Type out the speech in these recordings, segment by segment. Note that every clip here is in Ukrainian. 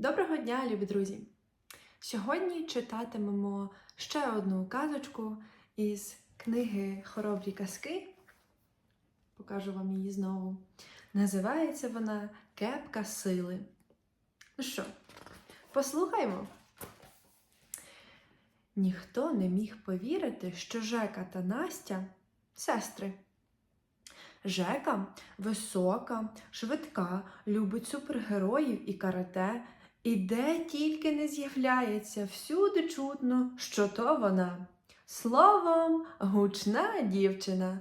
Доброго дня, любі друзі! Сьогодні читатимемо ще одну казочку із книги Хоробрі казки. Покажу вам її знову. Називається вона Кепка сили. Ну що, послухаймо. Ніхто не міг повірити, що Жека та Настя сестри. Жека висока, швидка, любить супергероїв і карате, і де тільки не з'являється, всюди чутно, що то вона. Словом, гучна дівчина.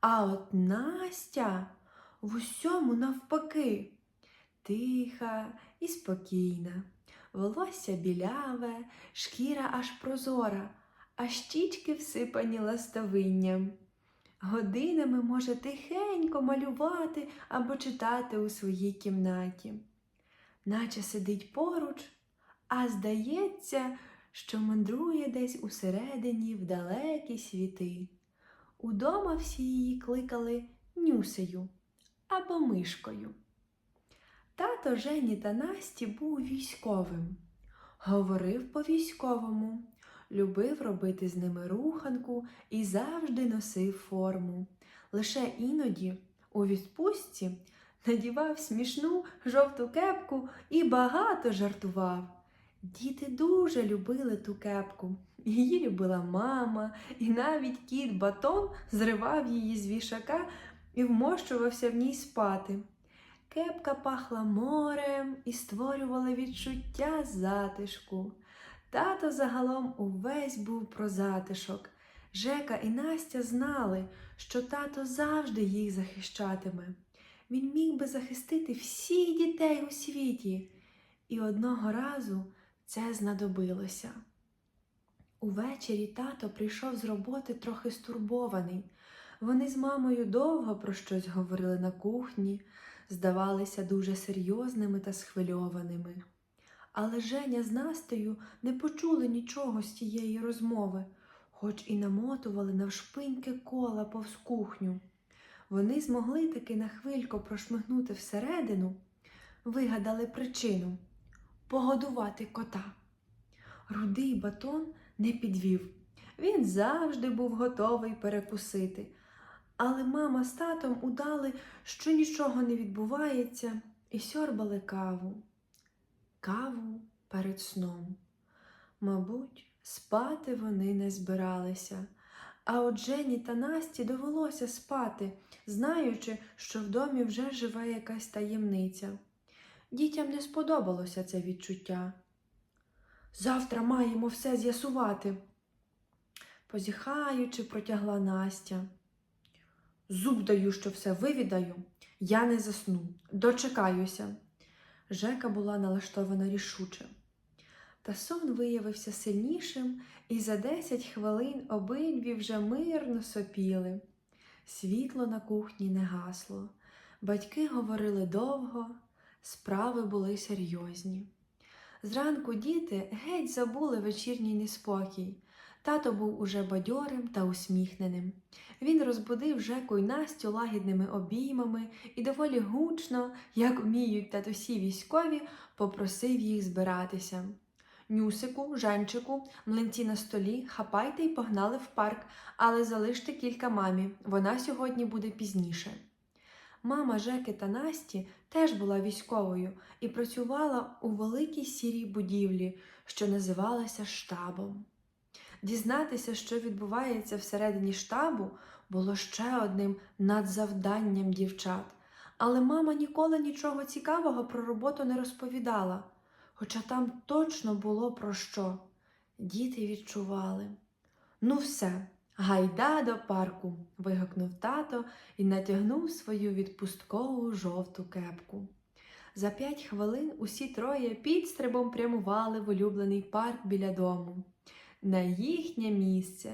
А от Настя в усьому навпаки, тиха і спокійна, волосся біляве, шкіра аж прозора, а щічки всипані ластовинням. Годинами може тихенько малювати або читати у своїй кімнаті, наче сидить поруч, а здається, що мандрує десь усередині в далекі світи. Удома всі її кликали Нюсею або мишкою. Тато Жені та Насті був військовим, говорив по військовому, любив робити з ними руханку і завжди носив форму. Лише іноді у відпустці надівав смішну жовту кепку і багато жартував. Діти дуже любили ту кепку. Її любила мама, і навіть кіт батон зривав її з вішака і вмощувався в ній спати. Кепка пахла морем і створювала відчуття затишку. Тато загалом увесь був про затишок. Жека і Настя знали, що тато завжди їх захищатиме. Він міг би захистити всіх дітей у світі. І одного разу це знадобилося. Увечері тато прийшов з роботи трохи стурбований. Вони з мамою довго про щось говорили на кухні, здавалися дуже серйозними та схвильованими. Але Женя з Настею не почули нічого з тієї розмови, хоч і намотували навшпиньки кола повз кухню. Вони змогли таки на хвильку прошмигнути всередину, вигадали причину погодувати кота. Рудий батон не підвів. Він завжди був готовий перекусити. Але мама з татом удали, що нічого не відбувається, і сьорбали каву каву перед сном. Мабуть, спати вони не збиралися, а от Жені та Насті довелося спати, знаючи, що в домі вже живе якась таємниця. Дітям не сподобалося це відчуття. Завтра маємо все з'ясувати, позіхаючи, протягла Настя. Зуб даю, що все вивідаю, я не засну, дочекаюся. Жека була налаштована рішуче. Та сон виявився сильнішим, і за десять хвилин обидві вже мирно сопіли. Світло на кухні не гасло. Батьки говорили довго, справи були серйозні. Зранку діти геть забули вечірній неспокій. Тато був уже бадьорим та усміхненим. Він розбудив Жеку й Настю лагідними обіймами і доволі гучно, як вміють татусі військові, попросив їх збиратися. Нюсику, Женчику, млинці на столі, хапайте й погнали в парк, але залиште кілька мамі, вона сьогодні буде пізніше. Мама Жеки та Насті теж була військовою і працювала у великій сірій будівлі, що називалася штабом. Дізнатися, що відбувається всередині штабу, було ще одним надзавданням дівчат, але мама ніколи нічого цікавого про роботу не розповідала, хоча там точно було про що. Діти відчували. Ну, все, гайда до парку, вигукнув тато і натягнув свою відпусткову жовту кепку. За п'ять хвилин усі троє підстрибом прямували в улюблений парк біля дому на їхнє місце,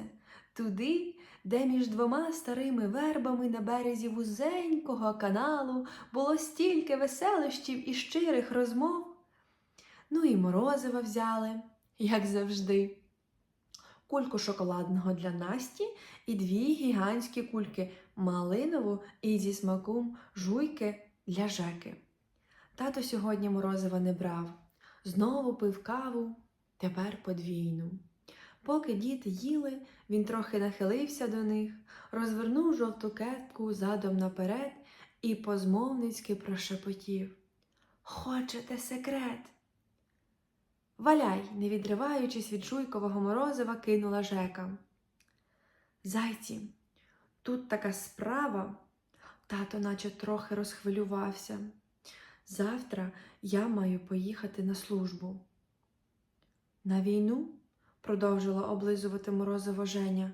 туди, де між двома старими вербами на березі вузенького каналу було стільки веселощів і щирих розмов. Ну і морозива взяли, як завжди. Кульку шоколадного для Насті і дві гігантські кульки малинову і зі смаком жуйки для Жеки. Тато сьогодні морозива не брав. Знову пив каву, тепер подвійну. Поки діти їли, він трохи нахилився до них, розвернув жовту кепку задом наперед і позмовницьки прошепотів. Хочете секрет? Валяй, не відриваючись від жуйкового морозива, кинула Жека. Зайці, тут така справа. Тато наче трохи розхвилювався. Завтра я маю поїхати на службу. На війну? продовжила облизувати морозиво Женя.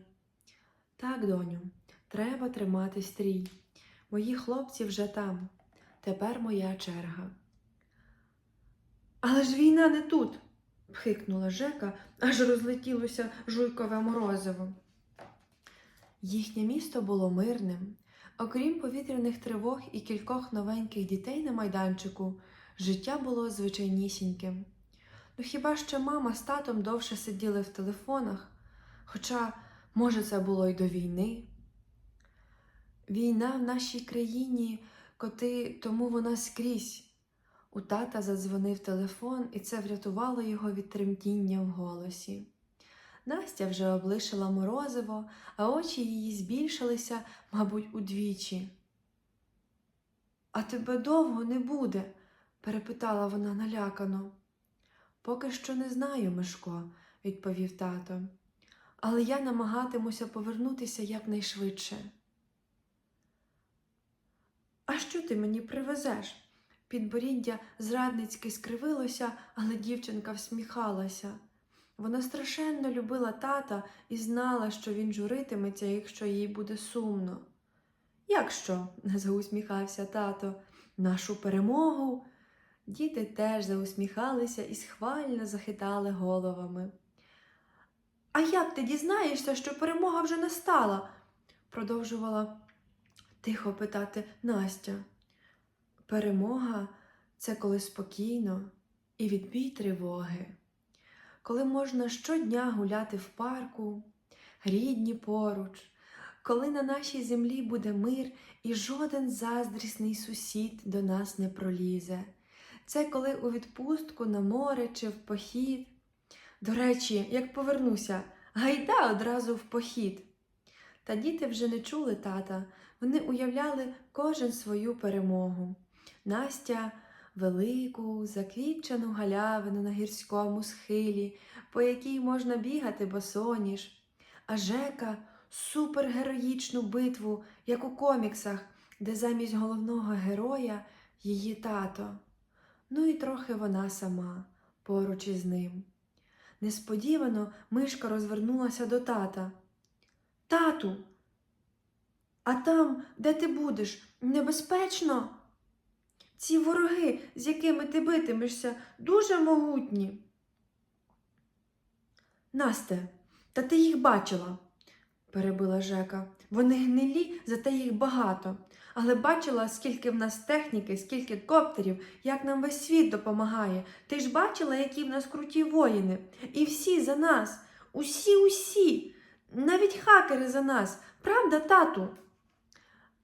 Так, доню, треба тримати стрій. Мої хлопці вже там. Тепер моя черга. Але ж війна не тут, пхикнула Жека, аж розлетілося жуйкове морозиво. Їхнє місто було мирним. Окрім повітряних тривог і кількох новеньких дітей на майданчику, життя було звичайнісіньким. Ну хіба що мама з татом довше сиділи в телефонах, хоча, може, це було й до війни. Війна в нашій країні, коти, тому вона скрізь. У тата задзвонив телефон, і це врятувало його від тремтіння в голосі. Настя вже облишила морозиво, а очі її збільшилися, мабуть, удвічі. А тебе довго не буде? перепитала вона налякано. Поки що не знаю, Мишко, відповів тато, але я намагатимуся повернутися якнайшвидше. А що ти мені привезеш? Підборіддя зрадницьки скривилося, але дівчинка всміхалася. Вона страшенно любила тата і знала, що він журитиметься, якщо їй буде сумно. Як що? заусміхався тато. Нашу перемогу. Діти теж заусміхалися і схвально захитали головами. А як ти дізнаєшся, що перемога вже настала? продовжувала тихо питати Настя. Перемога це коли спокійно і відбій тривоги, коли можна щодня гуляти в парку, рідні поруч, коли на нашій землі буде мир і жоден заздрісний сусід до нас не пролізе. Це коли у відпустку на море чи в похід. До речі, як повернуся, гайда одразу в похід. Та діти вже не чули тата, вони уявляли кожен свою перемогу. Настя велику, заквітчену галявину на гірському схилі, по якій можна бігати босоніж, а Жека супергероїчну битву, як у коміксах, де замість головного героя її тато. Ну і трохи вона сама, поруч із ним. Несподівано мишка розвернулася до тата. Тату, а там, де ти будеш, небезпечно? Ці вороги, з якими ти битимешся, дуже могутні. Насте, та ти їх бачила, перебила Жека. Вони гнилі, зате їх багато. Але бачила, скільки в нас техніки, скільки коптерів, як нам весь світ допомагає. Ти ж бачила, які в нас круті воїни. І всі за нас, усі, усі, навіть хакери за нас. Правда, тату?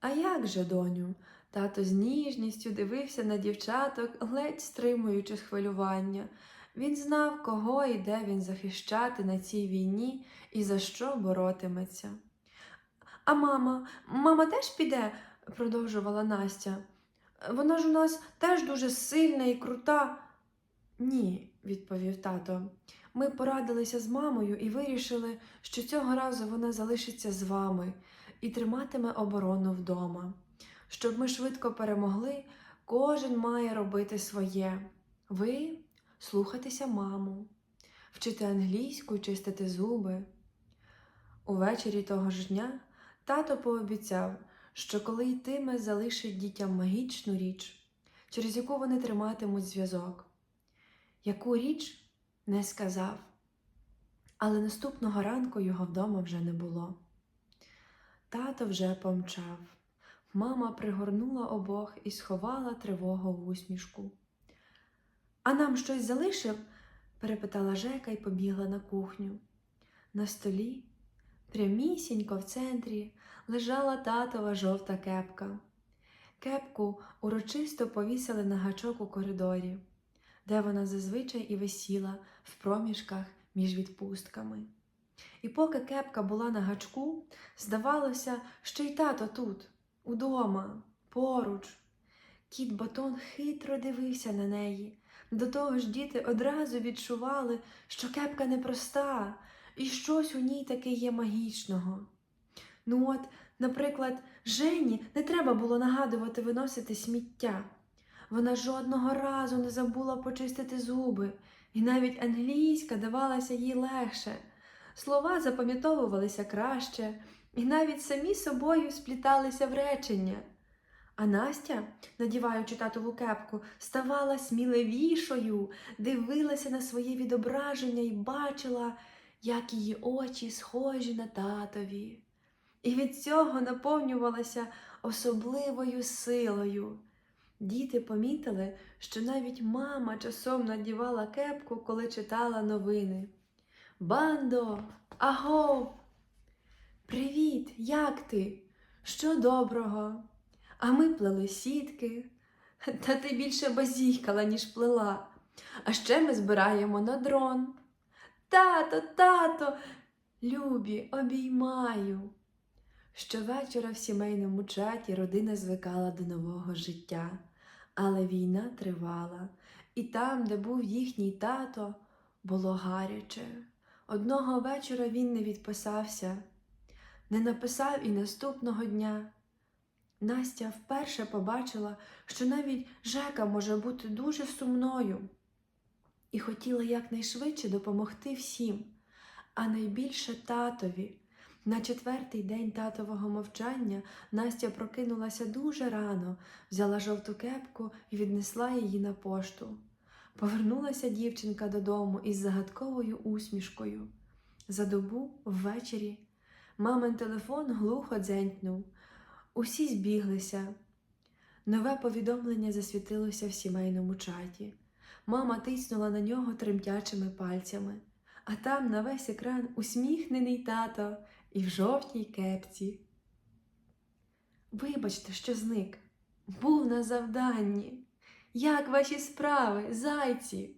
А як же, доню? Тато з ніжністю дивився на дівчаток, ледь стримуючи схвилювання. Він знав, кого і де він захищати на цій війні і за що боротиметься. А мама, мама теж піде, продовжувала Настя. Вона ж у нас теж дуже сильна і крута. Ні, відповів тато. Ми порадилися з мамою і вирішили, що цього разу вона залишиться з вами і триматиме оборону вдома. Щоб ми швидко перемогли, кожен має робити своє. Ви слухатися маму, вчити англійську чистити зуби. Увечері того ж дня тато пообіцяв, що коли йтиме, залишить дітям магічну річ, через яку вони триматимуть зв'язок. Яку річ не сказав, але наступного ранку його вдома вже не було. Тато вже помчав. Мама пригорнула обох і сховала тривогу в усмішку. А нам щось залишив? перепитала Жека і побігла на кухню. На столі, прямісінько в центрі, лежала татова жовта кепка. Кепку урочисто повісили на гачок у коридорі. де вона зазвичай і висіла в проміжках між відпустками. І поки кепка була на гачку, здавалося, що й тато тут, удома, поруч. Кіт батон хитро дивився на неї. До того ж діти одразу відчували, що кепка непроста, і щось у ній таке є магічного. Ну от, наприклад, Жені не треба було нагадувати виносити сміття. Вона жодного разу не забула почистити зуби, і навіть англійська давалася їй легше. Слова запам'ятовувалися краще, і навіть самі собою спліталися в речення. А Настя, надіваючи татову кепку, ставала сміливішою, дивилася на своє відображення і бачила, як її очі схожі на татові. І від цього наповнювалася особливою силою. Діти помітили, що навіть мама часом надівала кепку, коли читала новини. Бандо, агов! Привіт, як ти? Що доброго? А ми плели сітки. Та ти більше базікала, ніж плела. А ще ми збираємо на дрон. Тато, тато, любі, обіймаю. Щовечора в сімейному чаті родина звикала до нового життя, але війна тривала, і там, де був їхній тато, було гаряче. Одного вечора він не відписався, не написав і наступного дня. Настя вперше побачила, що навіть Жека може бути дуже сумною, і хотіла якнайшвидше допомогти всім, а найбільше татові. На четвертий день татового мовчання Настя прокинулася дуже рано, взяла жовту кепку і віднесла її на пошту. Повернулася дівчинка додому із загадковою усмішкою. За добу ввечері мамин телефон глухо дзенькнув. Усі збіглися. Нове повідомлення засвітилося в сімейному чаті. Мама тиснула на нього тремтячими пальцями, а там на весь екран усміхнений тато і в жовтій кепці. Вибачте, що зник. Був на завданні. Як ваші справи, зайці?